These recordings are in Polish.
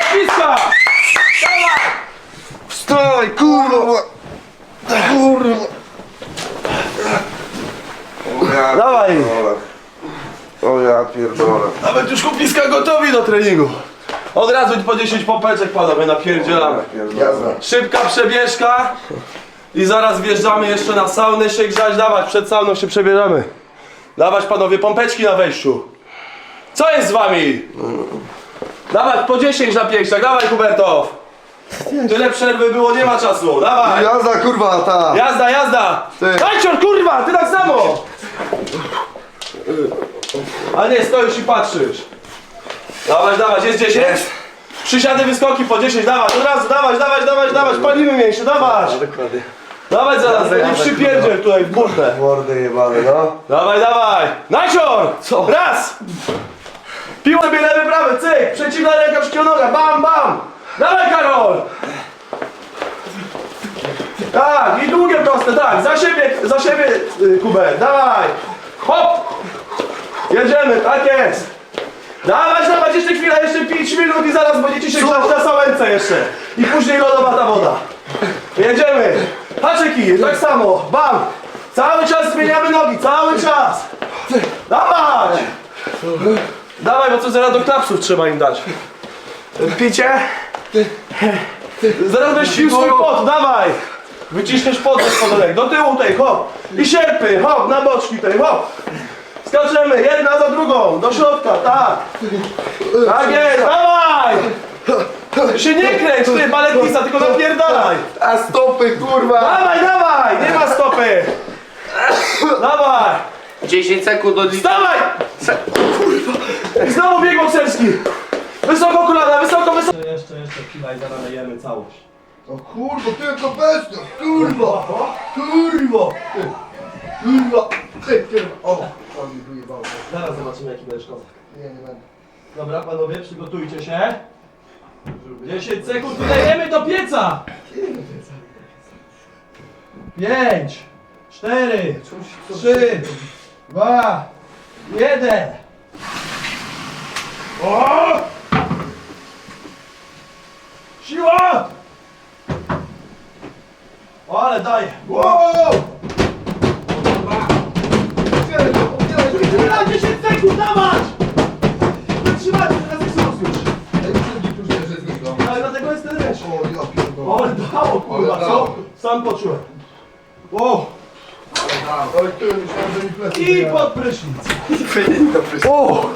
Napiska! Wstawaj, kurwa! Kurwa! O ja Dawaj. pierdolę. O ja pierdolę. Nawet już kupiska gotowi do treningu. Od razu po 10 popeczek panowie napierdzielamy. Jazda. Szybka przebieżka i zaraz wjeżdżamy jeszcze na saunę się grzać. Dawać, przed sauną się przebieramy. Dawać panowie pompeczki na wejściu. Co jest z wami? Dawać po 10 na pięściach, dawaj Hubertow. Tyle przerwy było, nie ma czasu, dawaj. Jazda, kurwa, ta! Jazda, jazda! Ty. Tańczor, kurwa, ty tak samo! A nie, stoisz i patrzysz. Dawać, dawać, jest 10? Jest. Przysiady, wyskoki po 10, dawać, od razu, dawać, dawać, dawać, dawać, palimy mięśnie, dawać! Dokładnie. Dawać zaraz, jazda, przypierdziel tutaj w burtę. Mordy jebane, no. Dawaj, dawaj! Nacior! Co? Raz! Piło sobie lewy, prawy, cyk! Przeciwna ręka, przeciwna noga, bam, bam! Dawaj, Karol! Tak, i długie proste, tak, za siebie, za siebie, y, Kubę, dawaj! Hop! Jedziemy, tak jest! Dawać, dawać, jeszcze chwilę, jeszcze 5 minut i zaraz będziecie się grzać na sałence jeszcze. I później lodowata woda. Jedziemy! Haczyki, tak samo, bam! Cały czas zmieniamy nogi, cały czas! Dawać! Dawaj, bo co zaraz do klapsów trzeba im dać. Picie? Zaraz będziesz pił swój pot, dawaj! Wyciśniesz pot ze spodenek, do tyłu tej, hop! I sierpy, hop, na boczki tej, hop! Skaczemy, jedna za drugą, do środka, tak! Tak jest, dawaj! Się nie kręć, ty baletnica, tylko napierdalaj! A stopy, kurwa! Dawaj, dawaj! Nie ma stopy! Dawaj! 10 sekund od. Dawaj! I znowu bieg bokserski! Wysoko kolana, wysoko, wysoko! Jeszcze, jeszcze chwila i zaraz lejemy całość. O kurwa, tylko bez kurwa! Kurwa! Ty, Kurwa! Ty, kurwa! O! O, mi wyjebało. Zaraz zobaczymy jaki będziesz kozak. Nie, nie będę. Dobra, panowie, przygotujcie się. 10 sekund i lejemy do pieca! 5, 4, 3, 2, 1. O! Siła! O, ale daje. Wow! Chwila, 10 sekund, dawać! Wytrzymajcie, ale dało, kurwa, Ale co? dało. Sam poczułem. O! Oj, ty, myślałem, że mi plecy I pod prysznic. O!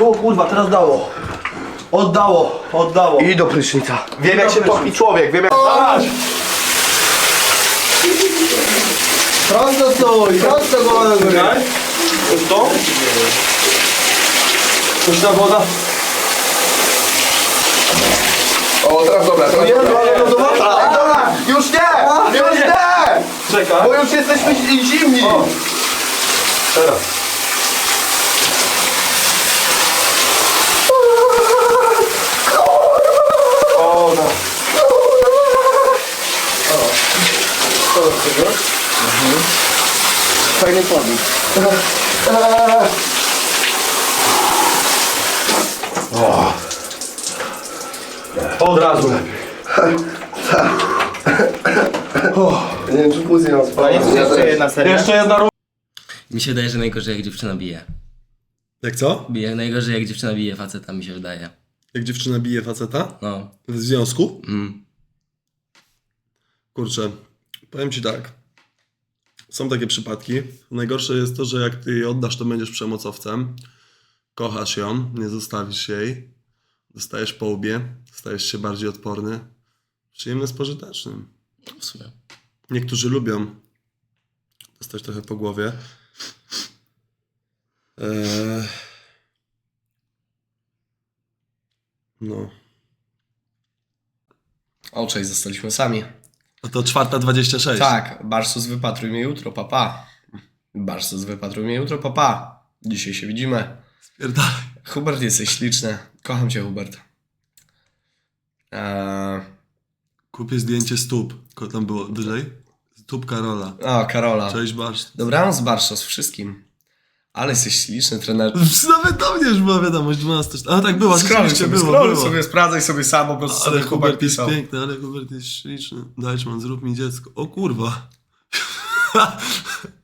O kurwa, teraz dało. Oddało, oddało. I do prysznica. Wiem jak się topi człowiek, wiem jak... Dawać! Prosto stój, prosto głowę do góry. Czekaj. Już to? Coś ta woda? O, teraz dobra, teraz Nie, dobra. nie, nie, dobra. Ej, dobra, już nie! Już nie. nie! Czekaj. Bo już jesteśmy zimni! O. Teraz. O, no. Fajny podnik. Od razu lepiej. Nie wiem, czy później nam spadnie. Jeszcze jedna seria. Jeszcze jedna runda. Mi się wydaje, że najgorzej jak dziewczyna bije. Jak co? Bije najgorzej jak dziewczyna bije faceta, mi się wydaje. Jak dziewczyna bije faceta? No. W związku? Mm. Kurczę, powiem ci tak. Są takie przypadki. Najgorsze jest to, że jak ty jej oddasz, to będziesz przemocowcem. Kochasz ją, nie zostawisz jej. Dostajesz po łbie, stajesz się bardziej odporny. Przyjemne z pożytecznym. W sumie. Niektórzy lubią dostać trochę po głowie. Eee... No. O, cześć, zostaliśmy sami. A to czwarta 26. Tak, Barsus wypatruj mnie jutro, papa. Barsus wypatruj mnie jutro, papa. Dzisiaj się widzimy. Pierdalaj. Hubert, jesteś śliczny. Kocham cię, Hubert. Eee, Kupię zdjęcie stóp. Ko- Tam było wyżej? Stóp Karola. o, Karola. Cześć Barsz. Dobranoc, Barsos, wszystkim. Ale jesteś śliczny trener. Nawet do mnie już była wiadomość 12. A tak była, Scrolluj sobie, było, scrolluj było. sobie, sprawdzaj sobie sam, po prostu Ale sobie Hubert jest pisał. piękny, ale Hubert jest śliczny. Dajczman, zrób mi dziecko. O kurwa.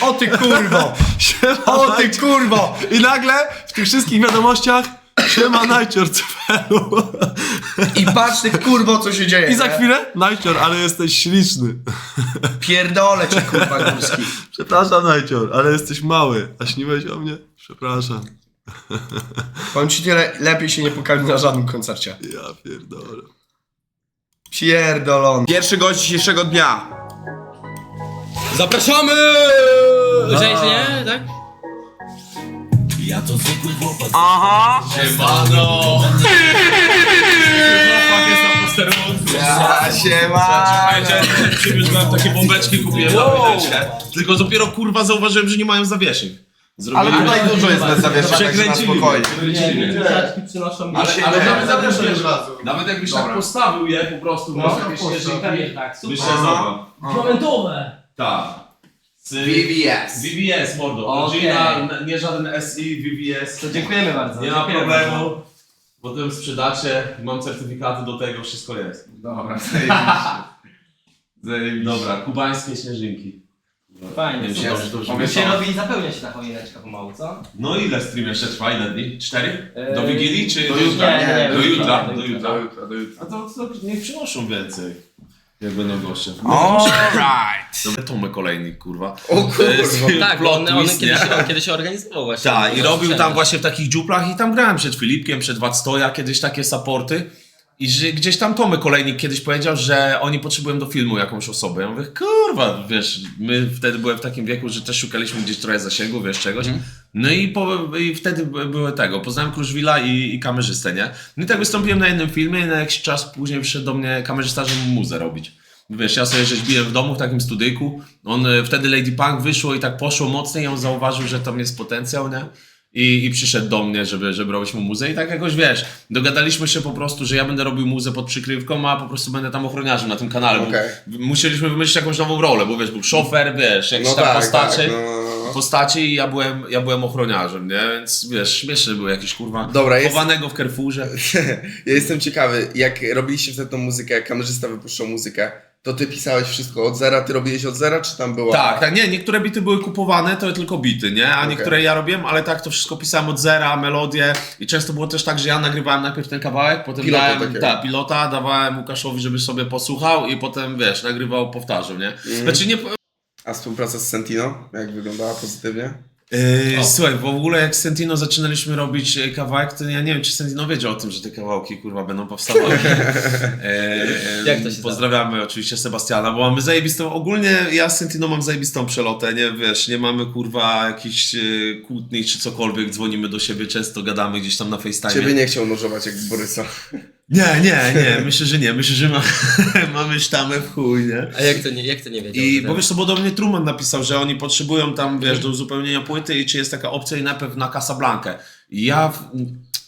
O ty kurwo! Siema, O ty Najcior. kurwo! I nagle w tych wszystkich wiadomościach siema Najcior cfelu. I patrz ty kurwo, co się dzieje. I za nie? chwilę Najcior, ale jesteś śliczny. Pierdolę cię kurwa górski. Przepraszam Najcior, ale jesteś mały. A śniłeś o mnie? Przepraszam. Powiem ci tyle, lepiej się nie pokali na żadnym koncercie. Ja pierdolę. Pierdolony. Pierwszy gość dzisiejszego dnia. Zapraszamy! Cześć, nie? Tak? Aha. Siemano! Chłopak jest na posterunku. Ja siema. Powiedziałem, że przywiózłem takie bombeczki, kupiłem na wydeczkę. Tylko dopiero kurwa zauważyłem, że nie mają zawieszeń. Ale Zrobiłem... tutaj dużo jest także na Przekręcili spokojnie. przynoszą Ale, ale nawet zawieszenie, Od razu. nawet jakbyś tak postawił je po prostu, no, jakieś śnieżynki, tak, wyślezowa. Momentowe! Tak. Z VVS. VVS, mordo. Okej. Original, nie żaden SI, VVS. To dziękujemy bardzo. Nie ma dziękujemy problemu. Potem sprzedacie, mam certyfikaty do tego, wszystko jest. Dobra, zajebiście. Dobra, kubańskie śnieżynki. bardzo. Fajnie. Nie, super. dobrze, dobrze. My się robi i zapełnia się ta choineczka pomału, co? No ile stream jeszcze trwa? Ile dni? Cztery? Do Eee, Wigilii czy do do jutra. Nie, nie, do do jutra. jutra. Do jutra. Do jutra, do jutra. A to, to niech przynoszą więcej. Jak będą goście. Alright. Dobra, Tomek Olejnik, kurwa. O kurwa. Tak, on, on, kiedyś, on kiedyś się organizował właśnie. Tak, i No, robił tam właśnie w takich dziuplach i tam grałem przed Filipkiem, przed Wactoja, kiedyś takie supporty. I że gdzieś tam Tomek Olejnik kiedyś powiedział, że oni potrzebują do filmu jakąś osobę. Ja mówię, kurwa, wiesz, my wtedy byłem w takim wieku, że też szukaliśmy gdzieś trochę zasięgu, wiesz, czegoś. No i, po, i wtedy by- były tego, poznałem Kruszwila i, i kamerzystę, nie? No i tak wystąpiłem na jednym filmie i na jakiś czas później przyszedł do mnie kamerzysta, żeby mu muzę robić. Wiesz, ja sobie rzeźbiłem w domu w takim studyjku, on e, wtedy Lady Punk wyszło i tak poszło mocniej i on zauważył, że tam jest potencjał, nie? I, I przyszedł do mnie, żeby, żeby robić mu muzę i tak jakoś, wiesz, dogadaliśmy się po prostu, że ja będę robił muzę pod przykrywką, a po prostu będę tam ochroniarzem na tym kanale. Okej. Musieliśmy wymyślić jakąś nową rolę, bo wiesz, był szofer, wiesz, jakieś No tam tak, postacie tak, no. Postaci i ja byłem, ja byłem ochroniarzem, nie? Więc wiesz, śmieszny był jakiś kurwa. Dobra, jest- Chowanego w Carrefourze. Ja jestem ciekawy, jak robiliście wtedy tą muzykę, jak kamerzysta wypuszczał muzykę, to ty pisałeś wszystko od zera, ty robiłeś od zera, czy tam była... Tak, tak, nie, niektóre bity były kupowane, to tylko bity, nie? A Okej. niektóre ja robiłem, ale tak to wszystko pisałem od zera, melodię i często było też tak, że ja nagrywałem najpierw ten kawałek, potem Pilota dałem, takiego. tak, pilota, dawałem Łukaszowi, żeby sobie posłuchał i potem, wiesz, nagrywał, powtarzał, nie? Mhm. Znaczy nie... A współpraca z Sentino, jak wyglądała pozytywnie? Yy, słuchaj, w ogóle jak z Sentino zaczynaliśmy robić e, kawałek, to ja nie wiem, czy Sentino wiedział o tym, że te kawałki kurwa będą powstawały. E, Jak to się Pozdrawiamy oczywiście Sebastiana, bo mamy zajebistą, ogólnie ja z Sentino mam zajebistą przelotę, nie wiesz, nie mamy kurwa jakichś e, kłótni czy cokolwiek, dzwonimy do siebie często, gadamy gdzieś tam na FaceTime. Ciebie nie chciał nożować jak Borysa. Nie, nie, nie, myślę, że nie, myślę, że ma, mamy sztamę w chuj, nie? A jak to nie, jak to nie wiedział? I bo wiesz, to bo do mnie Truman napisał, że oni potrzebują tam, wiesz, do uzupełnienia płyty i czy jest taka opcja i najpierw na Casablankę. I ja w,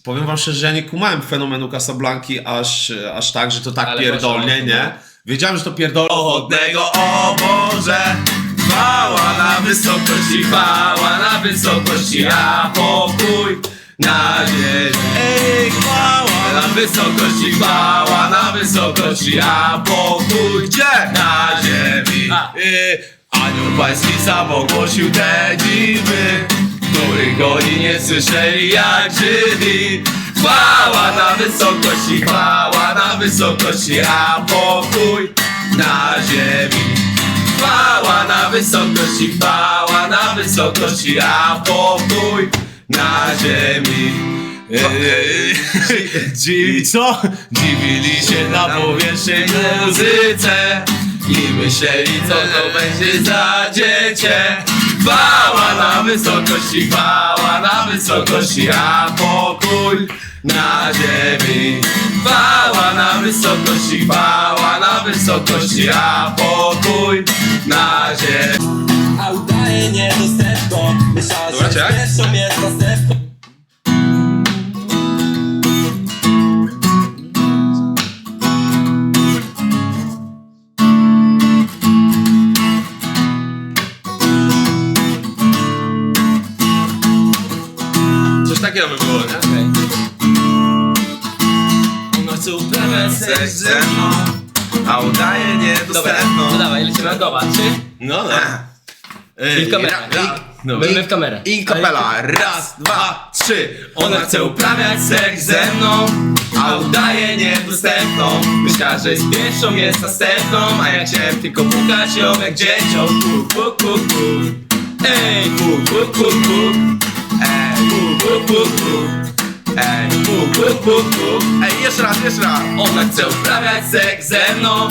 powiem wam szczerze, że ja nie kumałem fenomenu Casablanki aż, aż tak, że to tak Ale pierdolnie, nie? Wiedziałem, że to pierdolnie. Ochotnego, o Boże, chwała na wysokości, chwała na wysokości, a pokój na ziemi. Ej, chwała na wysokości, chwała na wysokości, a pokój gdzie? Na ziemi. Y, Anioł pański sam ogłosił te dziwy, których oni nie słyszeli jak Żydzi. Chwała na wysokości, chwała na wysokości, a pokój na ziemi. Chwała na wysokości, chwała na wysokości, a pokój na ziemi. Dziwi, co? Dziwili się na powierzchni muzyce i myśleli, co to będzie za dziecię. Chwała na wysokości, chwała na wysokości, a pokój na ziemi. Chwała na wysokości, chwała na wysokości, a pokój na ziemi. A udaje niedostępną Myślała, że pierwszą jest następną Gowa, trzy. No, no. I w kamerę. No. My, my w kamerę. I kapela. Raz, dwa, trzy. Ona chce uprawiać seks ze mną, a udaje niedostępną. Myśla, że jest pierwszą, jest następną, a ja chciałem tylko pukać ją jak dzieciom. Puk, puk, puk, puk. Ej, puk, puk, puk, puk. Ej, puk, puk, puk, puk. Ej, puk, puk, puk, puk. Ej, jeszcze raz, jeszcze raz. Ona chce uprawiać seks ze mną,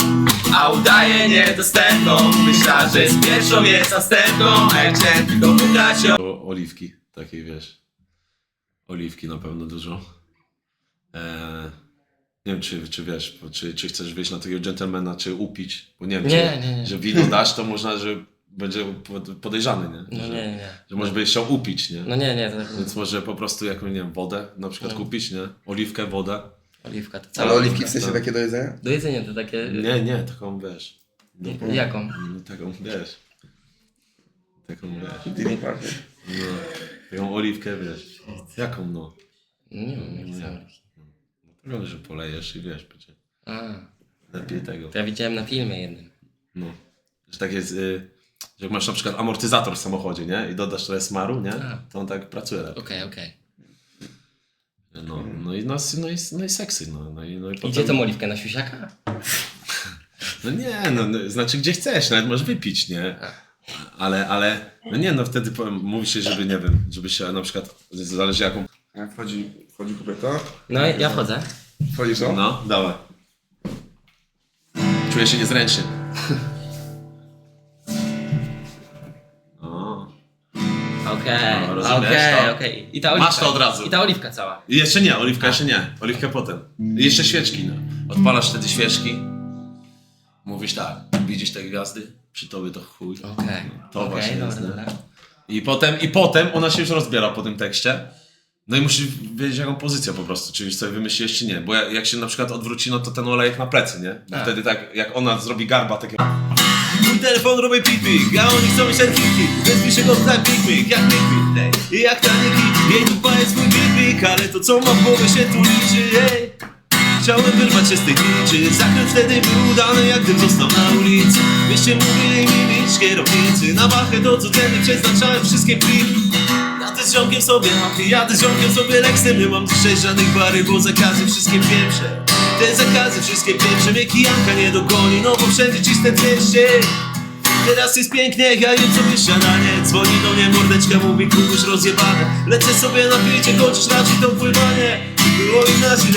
a udaje niedostępną. Myśla, że jest pierwszą, jest następną, a ja chciałem tylko pukać ją. O, oliwki, takiej wiesz. Oliwki na pewno dużo. Eee, nie wiem, czy, czy wiesz, czy, czy chcesz wyjść na takiego gentlemana, czy upić. Bo nie wiem, Nie, czy, nie, nie. że wino dasz, to można, że będzie pod- podejrzany, nie? No że, nie, nie. że może byś chciał upić, nie? No nie, nie, to tak Więc może po prostu jakąś, nie wiem, wodę na przykład No. kupić, nie? Oliwkę, wodę. Oliwka to Ale oliwki w sensie takie do jedzenia? Do jedzenia to takie... Nie, nie, taką wiesz. No, Jaką? no, taką wiesz. Taką wiesz. Party. No, taką oliwkę, wiesz. Jaką no? Nie wiem, jakie są oliwki. Taką, że polejesz i wiesz, będzie A, lepiej tego. to ja widziałem na filmie jednym. No. Że tak jest, y, że jak masz na przykład amortyzator w samochodzie, nie? I dodasz trochę smaru, nie? A. To on tak pracuje lepiej. Okej, okej. No, no i no, no, i, no i seksy, no. no, i, no i potem, gdzie tą oliwkę? Na siusiaka? No nie, no, no, znaczy gdzie chcesz, nawet możesz wypić, nie? Ale, ale, no nie, no wtedy powiem, mówi się, żeby, nie wiem, żeby się na przykład, zależy jaką, Jak wchodzi, wchodzi kobieta? No i ja wchodzę. Wchodzisz no? no, dawaj. Czuję się niezręcznie. Okej, No, rozumiesz okej, to? okej. I ta oliwka. Masz to od razu. I ta oliwka cała. Jeszcze nie, oliwka jeszcze nie. Oliwkę potem. I jeszcze świeczki, no. Odpalasz wtedy świeczki. Mówisz tak, widzisz te gwiazdy? Przy tobie to chuj. Okej. To Okej, właśnie dobra, jest, nie? dobra. I potem, I potem ona się już rozbiera po tym tekście. No i musisz wiedzieć jaką pozycję po prostu, czy już sobie wymyśliłeś, czy nie. Bo jak, jak się na przykład odwróci, no to ten olejek na plecy, nie? Bo Tak. wtedy tak, jak ona zrobi garba takie... Telefon robi pik-pik, a oni chcą mieć ten hit-hit Bez piszego tak pik-pik, jak pik-pik, ej. I jak tanie hit, jej dupa jest mój pik-pik Ale to co mam w głowie się tu liczy, ej. Chciałem wyrwać się z tych liczy Zakręt wtedy był udany, jak gdym został na ulicy. Wieście mówili mi mieć kierownicy. Na wachę do ceny przeznaczałem wszystkie pliki Jadę z ziomkiem sobie happy, jadę z ziomkiem sobie leksem Nie mam dzisiaj żadnych bary, bo zakazy wszystkie pieprze. Te zakazy wszystkie pieprze. Mnie kijanka nie dogoni No bo wszędzie cisnę 200 Teraz jest pięknie, ja jem sobie śniadanie. Dzwoni do mnie mordeczka, mówi kukuś rozjebane Lecę sobie na pięcie, kończysz raczej to pływanie. Było inaczej,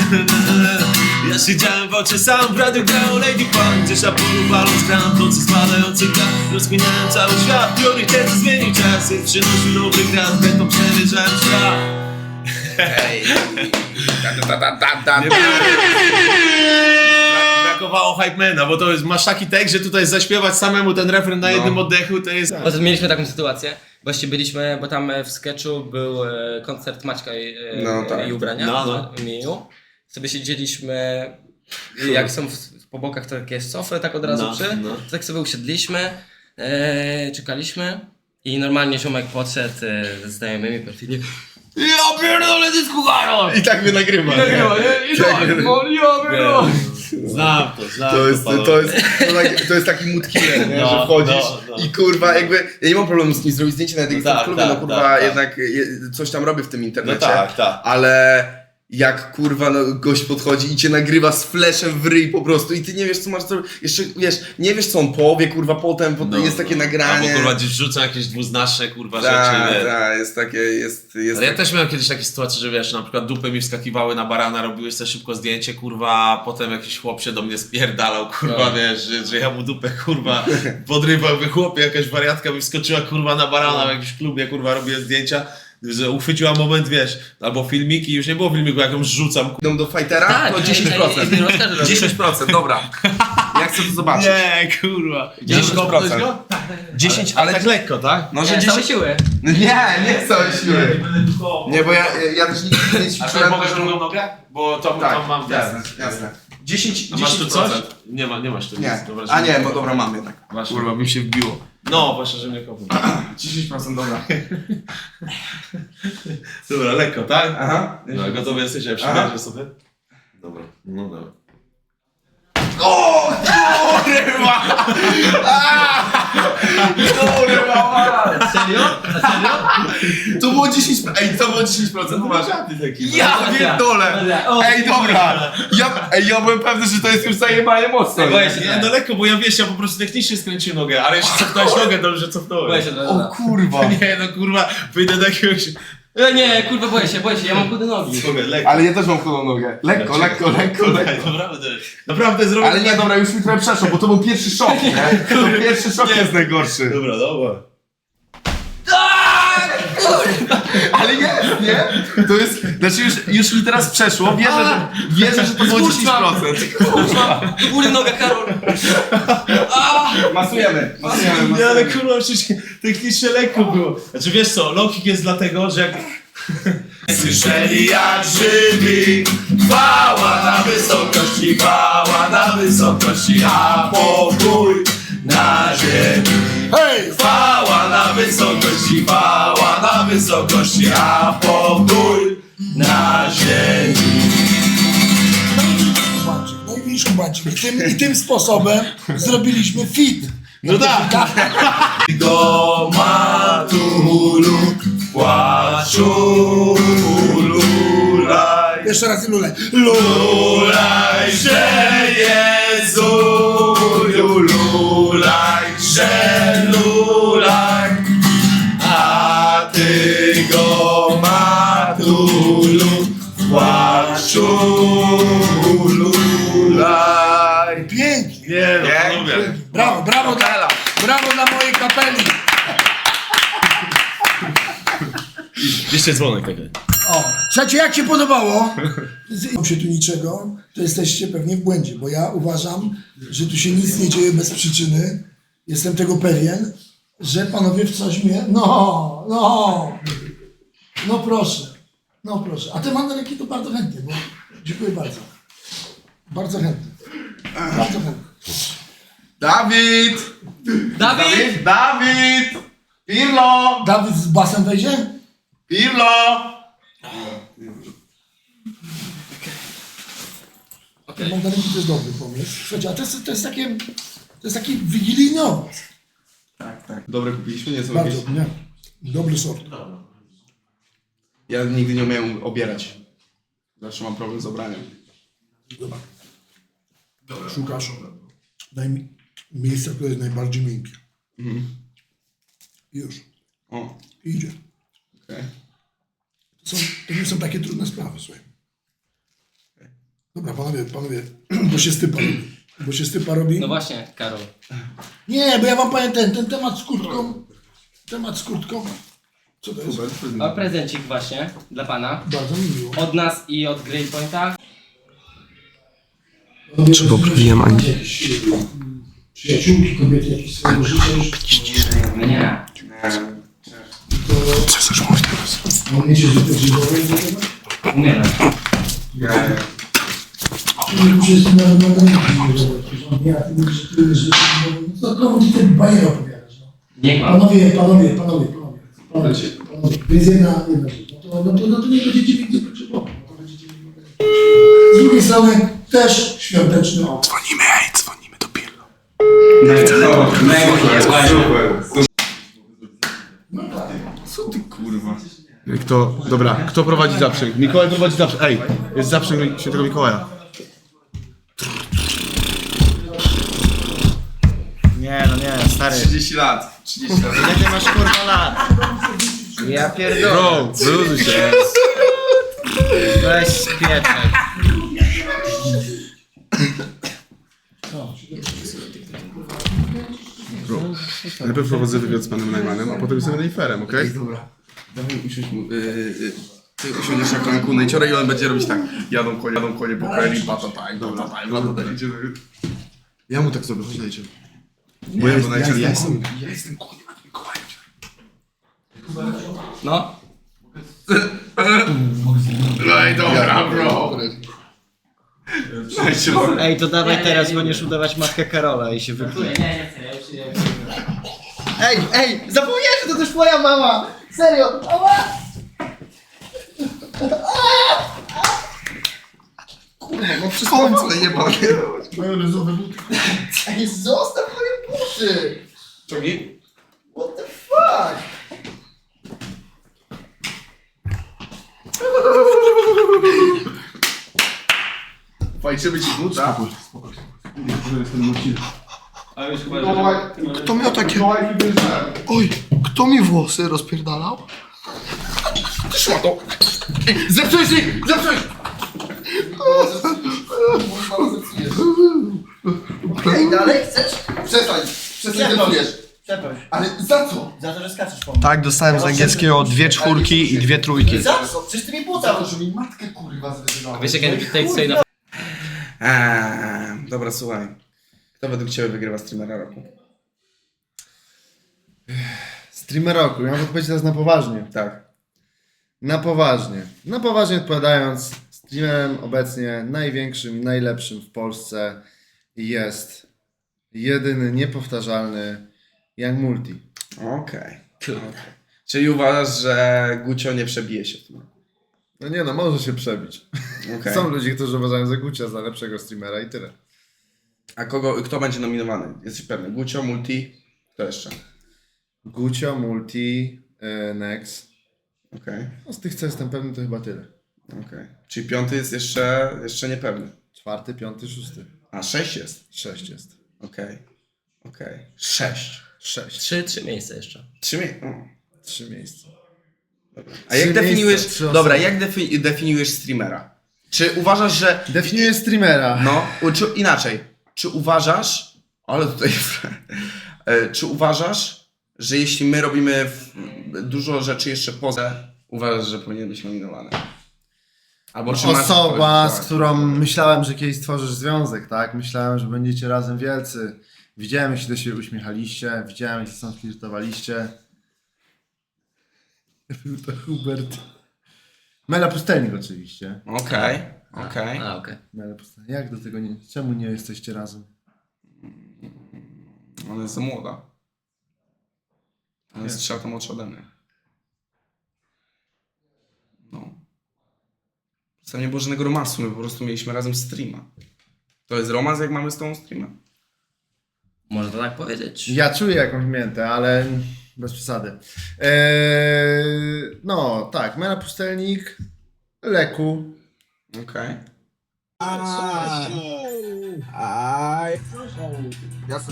Ja siedziałem w oczy sam, w radiu grało Lady Pan Gdzieś na polu balon zgrałem to co spadający Rozkminiałem cały świat, priorytety zmienił czas. Jest przynosił nowy gras, beton przemierzałem świat Ej. Da, da, da, da, da, da. Bra- Brakowało hypemana, bo to jest, masz taki tekst, że tutaj zaśpiewać samemu ten refren na jednym oddechu, to jest... Potem mieliśmy taką sytuację. Właśnie byliśmy, bo tam e, w sketchu był e, koncert Maćka i, e, No tak. i ubrania. No, no. Miu. Sobie siedzieliśmy, jak są w, po bokach takie sofy, tak od razu No, przy. no. To tak sobie usiedliśmy, e, czekaliśmy i normalnie ziomek podszedł e, ze znajomymi perfidnie. Ja pierdolę dysku Karol! I tak mnie nagrywa. nie? I Tak, tak, nie. no, ja pierdolę! Znam to, znam To jest, panowie. to jest, to, taki, to jest taki mood killer, nie? No, że wchodzisz no, no. i kurwa jakby, ja nie mam problemu z nim zrobić zdjęcie nawet jak No w tak, klubie, tak, no kurwa tak, tak. jednak je, coś tam robię w tym No internecie, tak, tak. ale jak kurwa no, gość podchodzi i cię nagrywa z fleszem w ryj po prostu i ty nie wiesz co masz zrobić, jeszcze wiesz, nie wiesz co on powie kurwa potem, potem jest takie nagranie. Albo kurwa gdzieś wrzucą jakieś dwuznaczne kurwa Tak, rzeczy, tak, jest takie, jest, jest Ale ja też miałem kiedyś takie sytuacje, że wiesz, na przykład dupy mi wskakiwały na barana, robiłeś sobie szybko zdjęcie, kurwa, a potem jakiś chłop się do mnie spierdalał, kurwa, No. wiesz, że, że ja mu dupę, kurwa, podrywał, by chłopie, jakaś wariatka mi wskoczyła, kurwa, na barana w jakimś klubie, kurwa, robię zdjęcia, że uchwyciła moment, wiesz, albo filmiki, już nie było filmiku, jak ją rzucam, kurwa. Idą do fightera? Tak, to ej, 10%. ej, ej, Oskar robi. 10%, dobra. Ja chcę to zobaczyć. Nie, kurwa. 10%. go? 10, Ale ale... tak lekko, tak? No, że Nie, 10... całe siły. Nie, nie całe siły. Nie, bo ja, ja też nigdy nie A to ćwiczyłem. mogę że- drugą nogę? Bo to Tak, tam mam jasne, jasne. 10, A masz tu coś? 10%. Nie, ma, nie masz tu Nie. nic. Dobra, A nie, bo dobra, mam jednak. Właśnie. Kurwa, bym się wbiło. No, właśnie, że mnie kopnął. 10% dobra. Dobra, lekko, tak? Aha. No, gotowy jesteś, jak Aha. przymierzę sobie? Dobra, no dobra. To było 10%. Ej, to było 10%, masz. taki. Ja pierdolę! Ej, dobra! Ja, ej, ja byłem pewny, że to jest już zajebanie mocno. Boję się Nie, no lekko, bo ja wiesz, ja po prostu technicznie skręciłem nogę, ale jeszcze cofnąłeś nogę, dobrze cofnąłem. Boję się trochę. O kurwa. Nie, no kurwa, wyjdę do jakiegoś... E, Nie, kurwa, boję się, boję się, ja mam chude nogi. Słuchaj, lekko. Ale ja też mam chudą nogę. Lekko, lekko, lekko, lekko. Naprawdę, naprawdę zrobię... Ale nie, dobra, już mi trochę przeszło, bo to był pierwszy szok, nie? To pierwszy szok jest najgorszy. Dobra, dobra. Ale jest, nie? To jest, znaczy już, już mi teraz przeszło, wierzę, że, wierzę, że to było 10%. Kurwa, do góry noga, Karol. Masujemy, masujemy, Nie, ale masujemy. kurwa, przecież technicznie lekko było. Znaczy wiesz co, low kick jest dlatego, że jak... Słyszeli jak żywi, chwała na wysokości, chwała na wysokości, a pokój na ziemi. Hej! Chwała na wysokości, chwała na wysokości, a pokój na ziemi. No i widzisz Kubańczyk. I tym, I tym sposobem zrobiliśmy fit. No tak. Do matulu płaczu lulaj. Jeszcze raz. Lulej. Lulaj, że Jezuju, lulaj, że lulaj, a ty go matulu płaczu lulaj. Pięknie. Nie, no panowie. Brawo, brawo dla, brawo dla mojej kapeli. Jeszcze dzwonek taki. O, słuchajcie, jak się podobało? Nie się tu niczego, to jesteście pewnie w błędzie, bo ja uważam, że tu się nic nie dzieje bez przyczyny. Jestem tego pewien, że panowie w coś mnie... No, no, no proszę, no proszę. A te mandarynki to bardzo chętnie, bo dziękuję bardzo. Bardzo chętnie. Bardzo chętnie. Dawid! Dawid! Dawid! Pirlo! Dawid z basem wejdzie? Pirlo! Te mandarynki to jest dobry pomysł. Słuchajcie, a to jest, to jest takie... To jest taki wigilijny owoc. Tak, tak. Dobre kupiliśmy, nie są Bardzo, jakieś... nie? Dobry sort. Ja nigdy nie umiem obierać. Zawsze mam problem z obraniem. Szukasz. Daj mi miejsce, które jest najbardziej miękkie. Już. O, Idzie. okej. To, są, to nie są takie trudne sprawy, słuchaj. Dobra, panowie, panowie, bo się stypa robi. Bo się stypa robi. No właśnie, Karol. Nie, bo ja wam powiem ten, ten temat z kurtką. Temat z kurtką. Co to jest? O, prezencik właśnie dla pana. Bardzo mi miło. Od nas i od Grey Pointa. Czy poprawiłem Andzie? Przyjaciółki, kobiety jakieś swojego życia. Nie. Co chcesz mówić teraz? Umiecie zupę grzybową gotować? Umieram. Czyli już jest nawet na rynku. Ja, ty mówisz, że ty że No komu ty ten bajer opowiadasz? No? Nie mam. Panowie, panowie, panowie, panowie. Panowie, panowie. Więc jedna, jedna rzecz. No to, no to, no to nie będziecie mieć zupy grzybową. No to będziecie mieć Z drugiej strony też świąteczny owoc. Co ty kurwa? Kto, dobra, kto prowadzi zaprzęg? Mikołaj prowadzi zaprzęg. Ej, jest zaprzęg świętego Mikołaja. Nie, no nie, stary. 30 lat. 30 lat. Ile ty masz kurwa lat? Ja pierdolę. Bro, wyluzuj się. Weź spieczek. Najpierw prowadzę wywiad z panem Najmanem, a potem jestem Nejferem, okej? Dobra. Dawaj usiądź mu. Yy, yy, ty usiądziesz na kolanku najciora i on będzie robić tak. Jadą konie, jadą konie po patataj, patataj. Idzie do- Ja mu tak zrobię, chodź dajcie. Bo ja, ja, ja, ja jestem, ja jestem koniem, a Mikołajem. No. No i dobra, bro. Ej, to dawaj teraz będziesz udawać matkę Karola i się Nie, wypluje. nie, nie, chcę, ja już się... Ej, ej, zapomniałem, że to też twoja mama! Serio! Ała! Kurwa, no jebany. Majonezowe buty. Ej, zostaw moje buty! Ciągnij. What the fuck? Fajczymy ci buta. Kto miał takie... Oj, kto mi włosy rozpierdalał? Ty szmato. Ej, Zepsułeś mi! Zepsułeś! Okej, dalej chcesz? Przestań. Zepsujesz. Przeproś. Ale za co? Za to, że skaczesz po mnie. Tak, dostałem z angielskiego dwie czwórki i dwie trójki. Za co? Przecież ty mi Za to, że mi matkę kurwa zwyzywałeś. Wiesz jak ja tutaj stoi na Eee, dobra, słuchaj. Kto według Ciebie wygrywa streamera roku? Streamer roku, ja mam odpowiedzieć teraz na poważnie. Tak. Na poważnie. Na poważnie odpowiadając, streamerem obecnie największym i najlepszym w Polsce jest jedyny, niepowtarzalny Young Multi. Okej. Okay. Czyli uważasz, że Gucio nie przebije się w tym roku? No nie no, może się przebić. Okej. Są ludzie, którzy uważają za Gucia za lepszego streamera i tyle. A kogo, kto będzie nominowany? Jesteś pewny? Gucio, Multi? Kto jeszcze? Gucio, Multi, e, Nex. Okej. No z tych co jestem pewny to chyba tyle. Okej. Czyli piąty jest jeszcze, jeszcze niepewny. Czwarty, piąty, szósty. A, sześć jest. Sześć jest. Okej. Okej. Sześć. Sześć. trzy, trzy miejsca jeszcze. Trzy mie- o. Trzy miejsca. A jak definiujesz... miejsca, dobra, jak defi- definiujesz streamera? Czy uważasz, że... Definiuję streamera. No, czy, inaczej. Czy uważasz... Ale tutaj... E, czy uważasz, że jeśli my robimy dużo rzeczy jeszcze poza... Uważasz, że powinien być nominowany? Albo czy masz Osoba, kogoś- z którą myślałem, że kiedyś stworzysz związek, tak? Myślałem, że będziecie razem wielcy. Widziałem, jak się do siebie uśmiechaliście, widziałem, jak się sam flirtowaliście. Był to Hubert. Mela Pustelnik oczywiście. Okej, okej. A, okej. Mela Pustelnik. Jak do tego nie... Czemu nie jesteście razem? Ona jest za młoda. Ona jest trzy lata młodsza ode mnie. Tam nie było żadnego romansu, my po prostu mieliśmy razem streama. To jest romans, jak mamy z tą streama? Można tak powiedzieć. Ja czuję jakąś miętę, ale bez przesady. Eee, no, tak. Mela Pustelnik, Leku. Okej.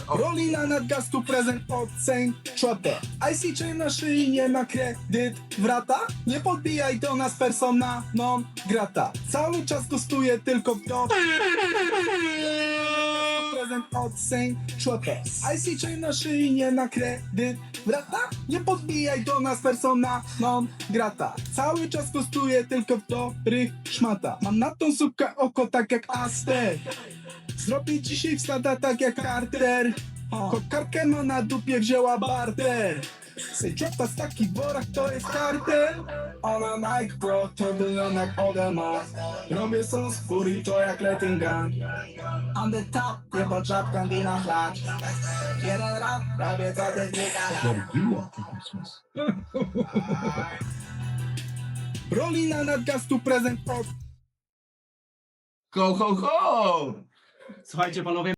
Rolina nadgastu prezent od Saint Chopper IC chain na szyi, nie na kredyt. Wrata? Nie podbijaj do nas persona non grata. Cały czas kosztuje tylko w dom Prezent od Saint Chopper IC chain na szyi, nie na kredyt. Wrata? Nie podbijaj do nas persona non grata. Cały czas kosztuje tylko w dobrych szmata. Mam na tą sukę oko tak jak Aster Zrobię dzisiaj wstada tak jak Carter. Kokarkę ma na dupie wzięła barter. Sejczota z takich worach to jest kartel Ona Nike Pro to wygląda jak Odema Robię są z furii to jak Letting Gun. On the top, jeba czapka wina flacz Jeden raz, prawie co ty Rolina nadgastu prezent od Ho, ho, ho! Słuchajcie panowie,